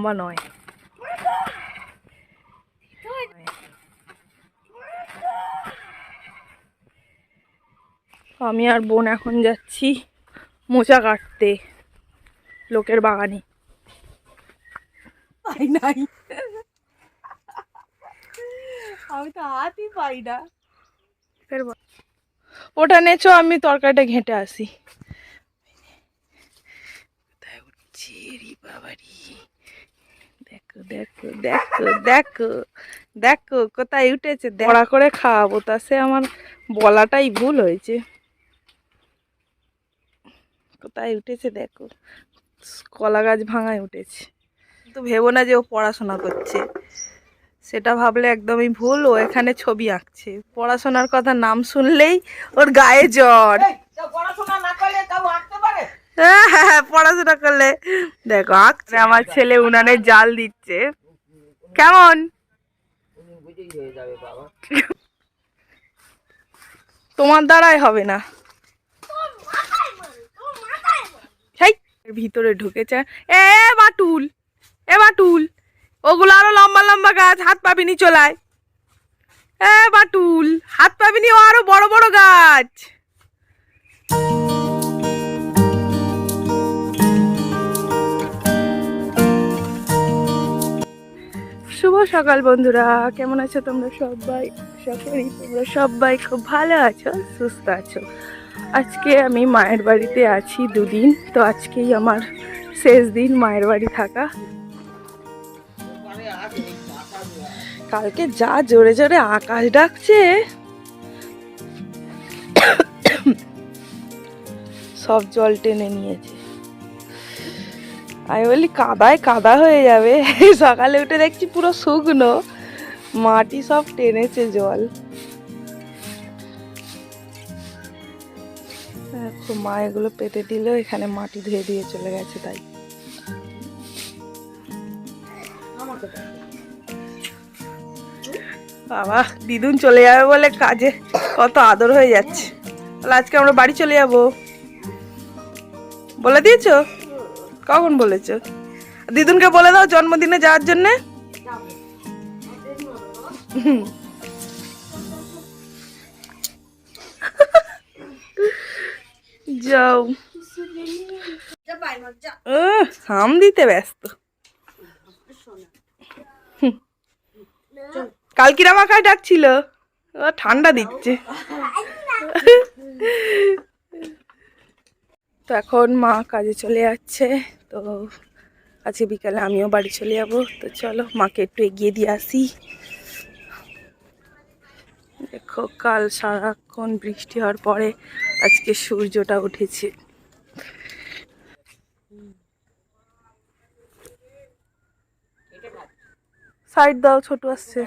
লম্বা নয়। আমি আর বোন এখন যাচ্ছি মোচা কাটতে লোকের বাগানে। পাই নাই। আমি তো হাতই পাই না। ফের ওটা নেচো আমি তরকারিটা ঘেঁটে আসি। কোথায় উঠছে রে বাবারি? দেখো দেখো দেখো দেখো কোথায় উঠেছে বড়া করে খাওয়াবো তা সে আমার বলাটাই ভুল হয়েছে। কোথায় উঠেছে দেখো। কলা গাছ ভাঙায় উঠেছে। তো ভেবো না যে ও পড়াশোনা করছে। সেটা ভাবলে একদমই ভুল ও এখানে ছবি আঁকছে। পড়াশোনার কথা নাম শুনলেই ওর গায়ে জ্বর। পড়াশোনা না করলে তাও আঁকতে পারে হ্যাঁ হ্যাঁ হ্যাঁ, পড়াশোনা করলে। দেখো, আঁকছে। আমার ছেলে উনানে জাল দিচ্ছে। কেমন? হয়ে তোমার দ্বারাই হবে না। ভিতরে ঢুকেছে। এ বাটুল। এ, বাটুল। ওগুলো আরও লম্বা লম্বা গাছ, হাত পাবিনি চলায়। এ, বাটুল, হাত পাবিনি ও আরও বড় বড় গাছ। সকাল বন্ধুরা, কেমন আছো তোমরা সবাই? আশা তোমরা সবাই খুব ভালো আছো, সুস্থ আছো। আজকে আমি মায়ের বাড়িতে আছি দুদিন, তো আজকেই আমার শেষ দিন মায়ের বাড়ি থাকা। কালকে যা জোরে জোরে আকাশ ডাকছে, সব জল টেনে নিয়েছে। আমি বলি, কাদায় কাদা হয়ে যাবে। সকালে উঠে দেখছি পুরো শুকনো। মাটি সব টেনেছে জল। মা এগুলো পেতে দিল এখানে মাটি ধুয়ে দিয়ে চলে গেছে তাই। বাবা, দিদুন চলে যাবে বলে কাজে কত আদর হয়ে যাচ্ছে। তাহলে আজকে আমরা বাড়ি চলে যাব। বলে দিয়েছ? কখন বলেছ? দিদুনকে বলে দাও জন্মদিনে যাওয়ার জন্যে। যাও। হাম দিতে ব্যস্ত। হুম। কাল কিরাম আকাশ ডাকছিল। ঠান্ডা দিচ্ছে। তো এখন মা কাজে চলে যাচ্ছে, তো আজকে বিকালে আমিও বাড়ি চলে যাব। তো চলো মাকে একটু এগিয়ে দিয়ে আসি। দেখো কাল সারাক্ষণ বৃষ্টি হওয়ার পরে আজকে সূর্যটা উঠেছে। সাইড দাও, ছোট আসছে।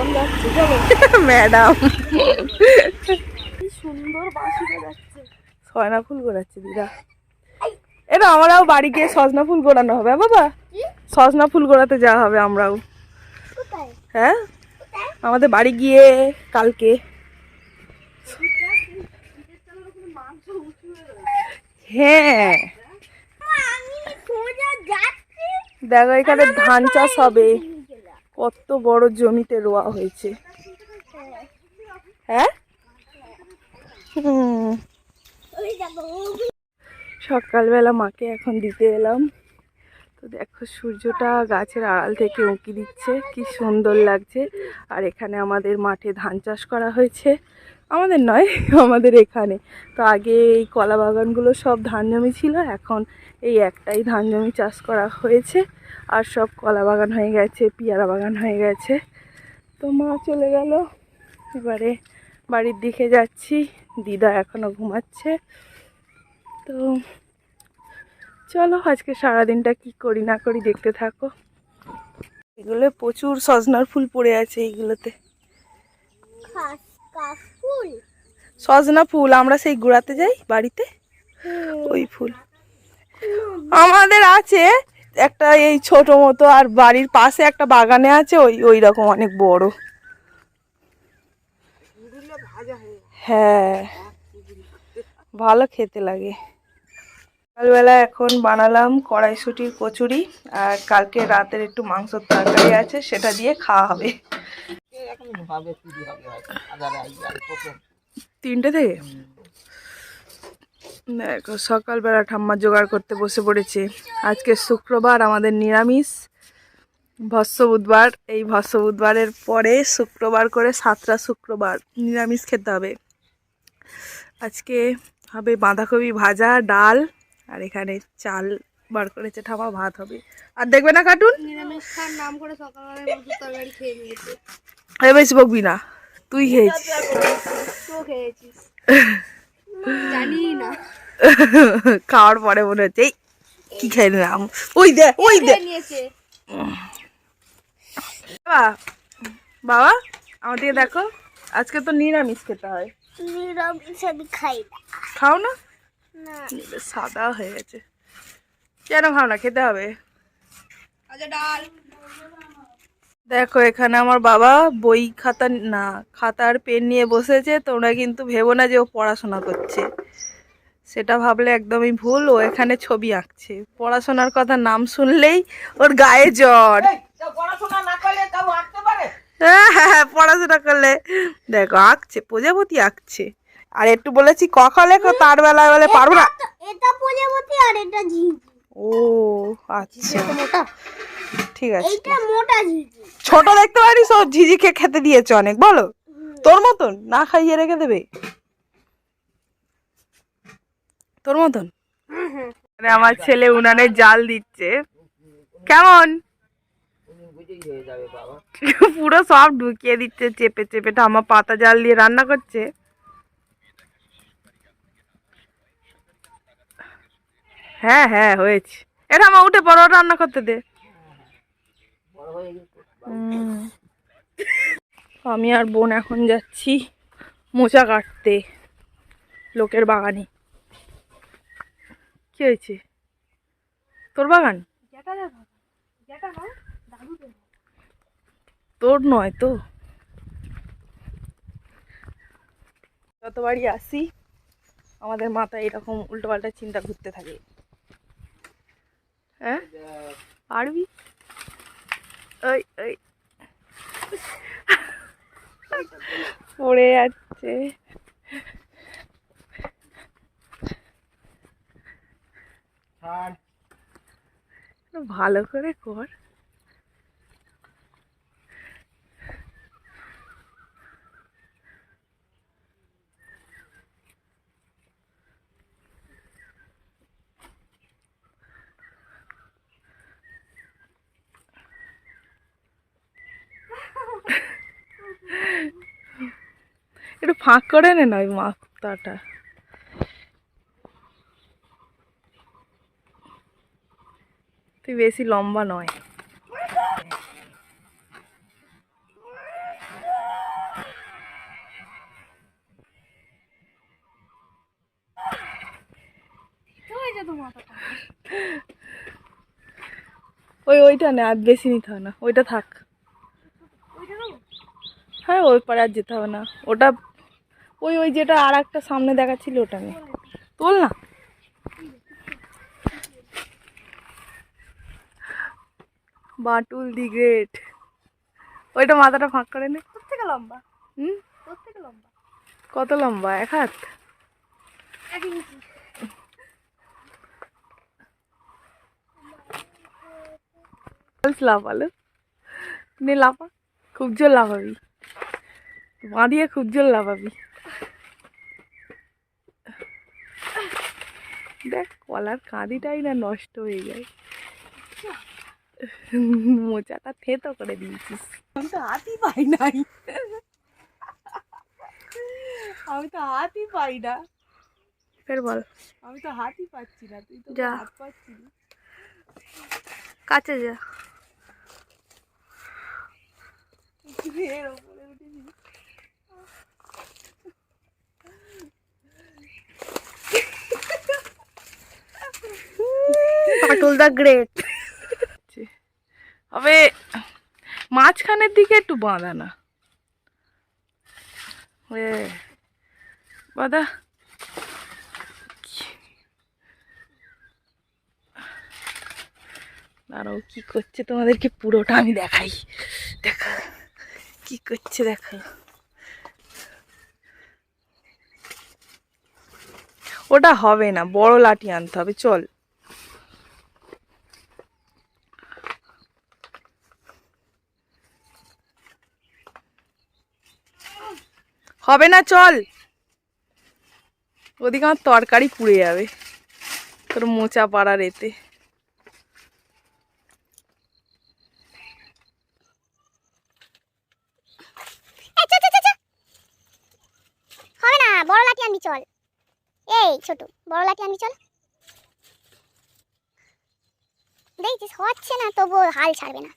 ম্যাডাম। সুন্দর বাসি ফুল গোড়াচ্ছে দিদা। এটা আমরাও বাড়ি গিয়ে সজনা ফুল গোড়ানো হবে হ্যাঁ বাবা? সজনা ফুল গোড়াতে যাওয়া হবে আমরাও। হ্যাঁ? আমাদের বাড়ি গিয়ে কালকে। হ্যাঁ। দেখো এখানে ধান চাষ হবে। কত বড় জমিতে রোয়া হয়েছে। হ্যাঁ? সকালবেলা মাকে এখন দিতে এলাম। তো দেখো সূর্যটা গাছের আড়াল থেকে উঁকি দিচ্ছে, কি সুন্দর লাগছে। আর এখানে আমাদের মাঠে ধান চাষ করা হয়েছে। আমাদের নয়, আমাদের এখানে। তো আগে এই কলা বাগানগুলো সব ধান জমি ছিল, এখন এই একটাই ধান জমি চাষ করা হয়েছে। আর সব কলা বাগান হয়ে গেছে পেয়ারা বাগান হয়ে গেছে। তো মা চলে গেল। এবারে বাড়ির দিকে যাচ্ছি। দিদা এখনও ঘুমাচ্ছে। তো চলো আজকে সারাদিনটা কি করি না করি দেখতে থাকো। এগুলো প্রচুর সজনার ফুল পড়ে আছে এইগুলোতে। সজনা ফুল আমরা সেই গোড়াতে যাই বাড়িতে? ওই ফুল। আমাদের আছে একটা এই ছোট মতো আর বাড়ির পাশে একটা বাগানে আছে ওই ওই রকম অনেক বড়। হ্যাঁ ভালো খেতে লাগে। সকালবেলা এখন বানালাম কড়াইশুটির কচুরি আর কালকে রাতের একটু মাংসর তরকারি আছে সেটা দিয়ে খাওয়া হবে। তিনটে থেকে? দেখো সকালবেলা ঠাম্মা জোগাড় করতে বসে পড়েছে। আজকে শুক্রবার আমাদের নিরামিষ। ভস্য বুধবার এই ভস্য বুধবারের পরে শুক্রবার করে সাতটা শুক্রবার নিরামিষ খেতে হবে। আজকে হবে বাঁধাকপি ভাজা ডাল আর এখানে চাল বার করেছে ঠামা ভাত হবে। আর দেখবে না কার্টুন? নাম করে সকালবেলা বেশি বকবি না তুই খেয়েছিস? জানি না খাওয়ার পরে মনে হচ্ছে এই কি খাই নিলাম? ওই দে ওই দে। বাবা বাবা আমার দিকে দেখো আজকে তো নিরামিষ খেতে হয়। নিরামিষ আমি খাই না। খাও না? সাদা হয়ে গেছে। কেন খাও না খেতে হবে। আচ্ছা ডাল। দেখো এখানে আমার বাবা বই খাতা না খাতার পেন নিয়ে বসেছে। তোমরা কিন্তু ভেবো না যে ও পড়াশোনা করছে। সেটা ভাবলে একদমই ভুল। ও এখানে ছবি আঁকছে। পড়াশোনার কথা নাম শুনলেই ওর গায়ে জ্বর। হ্যাঁ হ্যাঁ হ্যাঁ, পড়াশোনা করলে। দেখো আঁকছে প্রজাপতি আঁকছে। আর একটু বলেছি কখন লেখো তার বেলায় বলে পারব না। এটা প্রজাপতি আর এটা ও আচ্ছা। মোটা। ঠিক আছে। এইটা মোটা ঝিঝি। ছোট দেখতে পারিস ও ঝিঝিকে খেতে দিয়েছে অনেক বলো। তোর মতন না খাইয়ে রেখে দেবে? তোর মতন? মানে আমার ছেলে উনানে জাল দিচ্ছে। কেমন? পুরো সব ঢুকিয়ে দিচ্ছে চেপে চেপে ঠামা পাতা জাল দিয়ে রান্না করছে। হ্যাঁ হ্যাঁ হয়েছে। এটা আমার উঠে পড়ো রান্না করতে দে। বড়। আমি আর বোন এখন যাচ্ছি মোচা কাটতে, লোকের বাগানে। কি হয়েছে? তোর বাগান? তোর নয় তো। যতবারই আসি, আমাদের মাথায় এরকম উল্টোপাল্টা চিন্তা ঘুরতে থাকে। হ্যাঁ? পারবি? ওই ওই। পড়ে যাচ্ছে। ভালো করে কর একটু ফাঁক করে নে না ওই মাথাটা তুই বেশি লম্বা নয় কি হয়েছে তো মাথাটা ওই ওইটা নে আর বেশি নিতে হবে না ওইটা থাক ওইটা নাও হ্যাঁ ওই পারে আর যেতে হবে না ওটা ওই ওই যেটা আর একটা সামনে দেখাচ্ছিল ওটা নে তোল না। Batul the Great. ওইটা মাথাটা ফাঁক করে নে। থেকে লম্বা? হুম? থেকে লম্বা? কত লম্বা? এক হাত? এক ইঞ্চি। লাফালো নে লাফা। খুব জোর লাফাবি। বাঁ দিয়ে খুব জোর লাফাবি। দেখ কলার কাঁদিটাই না নষ্ট হয়ে যায়। মোচাটা থেতো করে দিয়েছিস। আমি তো হাতই পাই নাই। আমি তো হাতই পাই না। ফের বল। আমি তো হাতই পাচ্ছি না তুই তো যা। হাত পাচ্ছি না। কাছে যা। এর ওপরে উঠেছি পাটুল দা গ্রেট হবে মাঝখানের দিকে একটু বাঁধা না। বাদা দাঁড়াও, কি করছে তোমাদেরকে পুরোটা আমি দেখাই। দেখা, কি করছে দেখা। ওটা হবে না, বড় লাঠি আনতে হবে, চল। হবে না চল। ওদিকে আমার তরকারি পুড়ে যাবে তোর মোচা পাড়ার এতে। হবে না বড় লাঠি আনবি চল। এই ছোট বড় লাঠি আনবি চল। দেখছিস হচ্ছে না তবুও হাল ছাড়বে না।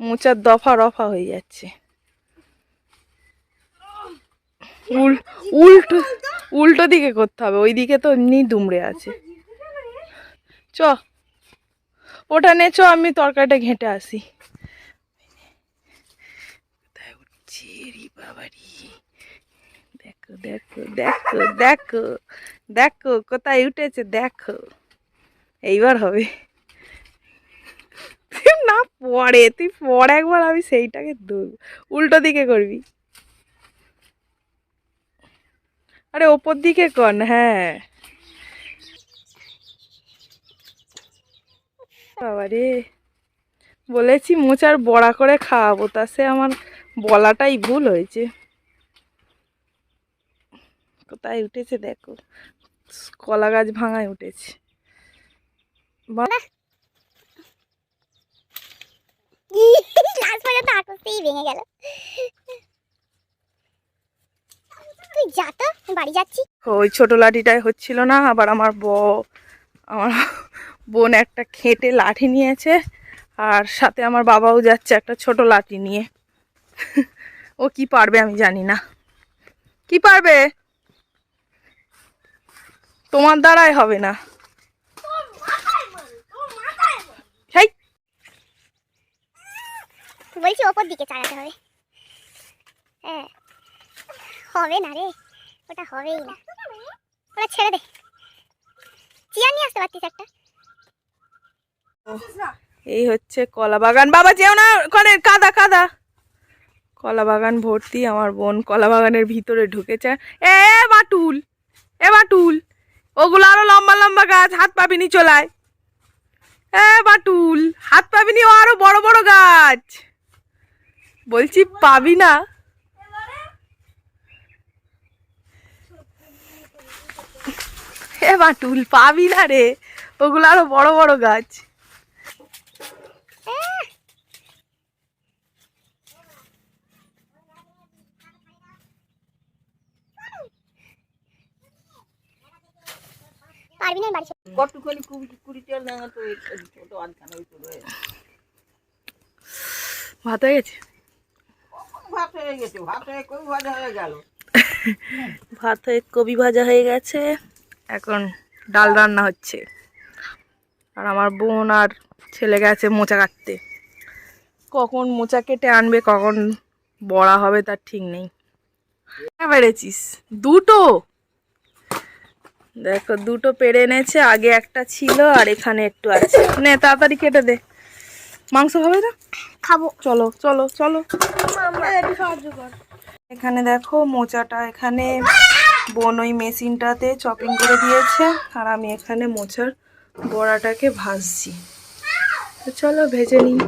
মোচার দফা রফা হয়ে যাচ্ছে। উল, উল্টো উল্টো দিকে করতে হবে ওই দিকে তো এমনি দুমড়ে আছে। চ, ওটা নে, চ, আমি তরকারিটা ঘেঁটে আসি। কোথায় উঠছে রে দেখো দেখো দেখো দেখো দেখো, কোথায় উঠেছে, দেখো। এইবার হবে। না পরে তুই পরে একবার, আমি সেইটাকে উল্টো দিকে করবি। আরে ওপর দিকে কন হ্যাঁ। বাবা রে বলেছি মোচার বড়া করে খাওয়াবো, তা সে আমার বলাটাই ভুল হয়েছে। কোথায় উঠেছে দেখো, কলা গাছ ভাঙায় উঠেছে। ভেঙে গেল। তুই যা তো বাড়ি যাচ্ছি। ওই ছোট লাঠিটাই হচ্ছিল না আবার আমার ব আমার বোন একটা খেটে লাঠি নিয়েছে আর সাথে আমার বাবাও যাচ্ছে একটা ছোট লাঠি নিয়ে। ও কি পারবে আমি জানি না। কি পারবে? তোমার দ্বারাই হবে না। বলছি ওপর দিকে চালাতে হবে। হ্যাঁ। হবে না রে। ওটা হবেই না। ওটা ছেড়ে দে। চেয়ার নিয়ে আসতে পারতিস একটা। এই হচ্ছে কলা বাগান। বাবা, যেও না ওখানে, কাদা কাদা। কলা বাগান ভর্তি, আমার বোন কলা বাগানের ভিতরে ঢুকেছে। এ বাটুল এ, বাটুল। ওগুলো আরও লম্বা লম্বা গাছ, হাত পাবিনি চলায়। এ, বাটুল, হাত পাবিনি ও আরও বড় বড় গাছ। বলছি পাবি না। এ বাটুল পাবি না রে। ওগুলো আরও বড় বড় গাছ। পারবি না বাড়ি চলে- কতখানি কুড়ি কুড়ি চাল না তো এই ছোট আধখানে ওই চলে ভাত হয়ে গেছে? ভাত হয়ে গেছে? ভাত হয়ে কই ভাজা হয়ে গেল? ভাত হয়ে কবি ভাজা হয়ে গেছে। এখন ডাল রান্না হচ্ছে। আর আমার বোন আর ছেলে গেছে মোচা কাটতে। কখন মোচা কেটে আনবে কখন বড়া হবে তার ঠিক নেই। পেরেছিস দুটো? দেখো দুটো পেরে এনেছে আগে একটা ছিল আর এখানে একটু আছে। নে তাড়াতাড়ি কেটে দে। মাংস হবে না খাব। চলো চলো চলো। সাহায্য কর। এখানে দেখো মোচাটা এখানে বোন ওই মেশিনটাতে চপিং করে দিয়েছে, আর আমি এখানে মোচার বড়াটাকে ভাজছি। তো চলো ভেজে নিই।